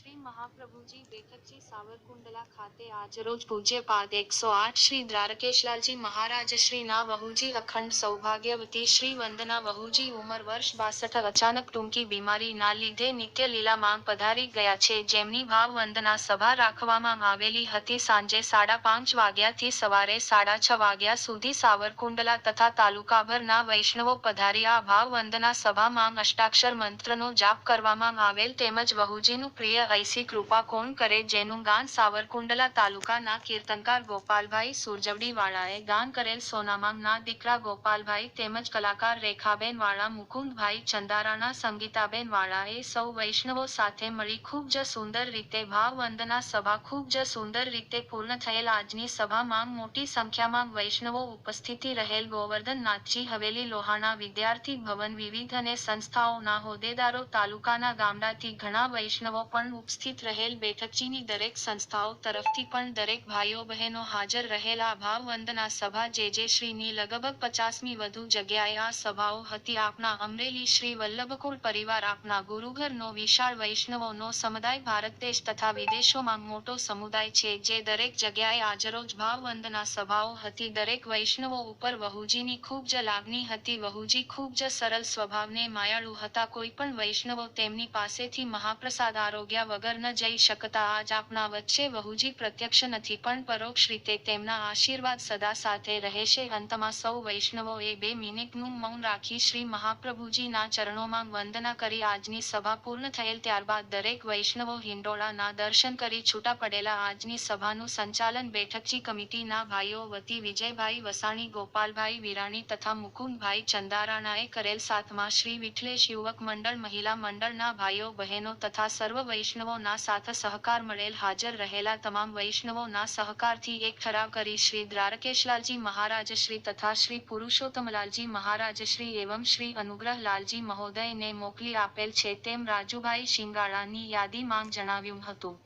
શ્રી મહાપ્રભુજી બેઠકજી સાવરકુંડલા ખાતે આજરોજ પૂજ્યપાદ એકસો આઠ શ્રી દ્વારકેશલાલજી મહારાજ શ્રીના વહુજી અખંડ સૌભાગ્યવતી શ્રી વંદના વહુજી ઉંમર વર્ષ બાસઠ અચાનક ટૂંકી બીમારીના લીધે નિત્ય લીલામાં પધારી ગયા છે. જેમની ભાવ વંદના સભા રાખવામાં આવેલી હતી. સાંજે સાડા પાંચ વાગ્યાથી સવારે સાડા છ વાગ્યા સુધી સાવરકુંડલા તથા તાલુકાભરના વૈષ્ણવો પધારી આ ભાવ વંદના સભામાં અષ્ટાક્ષર મંત્રનો જાપ કરવામાં આવેલ તેમજ વહુજીનું પ્રિય ઐસી કૃપા કોણ કરે? જેનું ગાન સાવરકુંડલા તાલુકાના કીર્તનકાર ગોપાલભાઈ સુરજવડીવાળાએ ગાન કરેલ સોનામાંગના દીકરા ગોપાલભાઈ તેમજ કલાકાર રેખાબેન વાળા મુકુંદભાઈ ચંદારાના સંગીતાબેન વાળાએ સૌ વૈષ્ણવો સાથે મળી ખૂબ જ સુંદર રીતે ભાવ વંદના સભા, ખૂબ જ સુંદર રીતે પૂર્ણ થયેલ આજની સભામાં મોટી સંખ્યામાં વૈષ્ણવો ઉપસ્થિતિ રહેલ ગોવર્ધન નાથજી, હવેલી લોહાણા વિદ્યાર્થી ભવન વિવિધ અને સંસ્થાઓના હોદ્દેદારો તાલુકાના ગામડાથી ઘણા વૈષ્ણવો પણ ઉપસ્થિત રહેલ બેઠકચીની દરેક સંસ્થાઓ તરફથી પણ દરેક ભાઈઓ બહેનો હાજર રહેલ આ ભાવ વંદના સભા જે જે શ્રીની લગભગ પચાસમી વધુ જગ્યાએ આ સભાઓ હતી. આપના અમરેલી શ્રી વલ્લભકુળ પરિવાર, આપના ગુરુઘરનો વિશાળ વૈષ્ણવોનો સમુદાય, ભારત દેશ તથા વિદેશોમાં મોટો સમુદાય છે જે દરેક જગ્યાએ આજરોજ ભાવ વંદના સભાઓ હતી. દરેક વૈષ્ણવો ઉપર વહુજીની ખૂબ જ લાગણી હતી. વહુજી ખૂબ જ સરળ સ્વભાવને માયાળુ હતા. કોઈ પણ વૈષ્ણવો તેમની પાસેથી મહાપ્રસાદ આરોગ્યા વગર ન જઈ શકતા. આજ આપના વચ્ચે વહુજી પ્રત્યક્ષ નથી, પણ પરોક્ષ રીતે તેમના આશીર્વાદ સદા સાથે રહેશે. અંતમાં સૌ વૈષ્ણવોએ બે મિનિટનું મૌન રાખી શ્રી મહાપ્રભુજીના ચરણોમાં વંદના કરી. આજની સભા પૂર્ણ થયેલ ત્યારબાદ દરેક વૈષ્ણવો હિંડોળાના દર્શન કરી છૂટા પડેલા આજની સભાનું સંચાલન બેઠકજી કમિટીના ભાઈઓ વતી વિજયભાઈ વસાણી, ગોપાલભાઈ વિરાણી તથા મુકુંદભાઈ ચંદારાણાએ કરેલ સાથમાં શ્રી વિઠલેશ યુવક મંડળ મહિલા મંડળના ભાઈઓ બહેનો તથા સર્વ વૈષ્ણવોના સાથે સહકાર મળેલ હાજર રહેલા તમામ વૈષ્ણવોના સહકારથી એક ઠરાવ કરી શ્રી દ્વારકેશલાલજી મહારાજશ્રી તથા શ્રી પુરુષોત્તમલાલજી મહારાજશ્રી એવં શ્રી અનુગ્રહલાલજી મહોદયને મોકલી આપેલ છે તેમ રાજુભાઈ શિંગાળાની યાદીમાં જણાવ્યું હતું.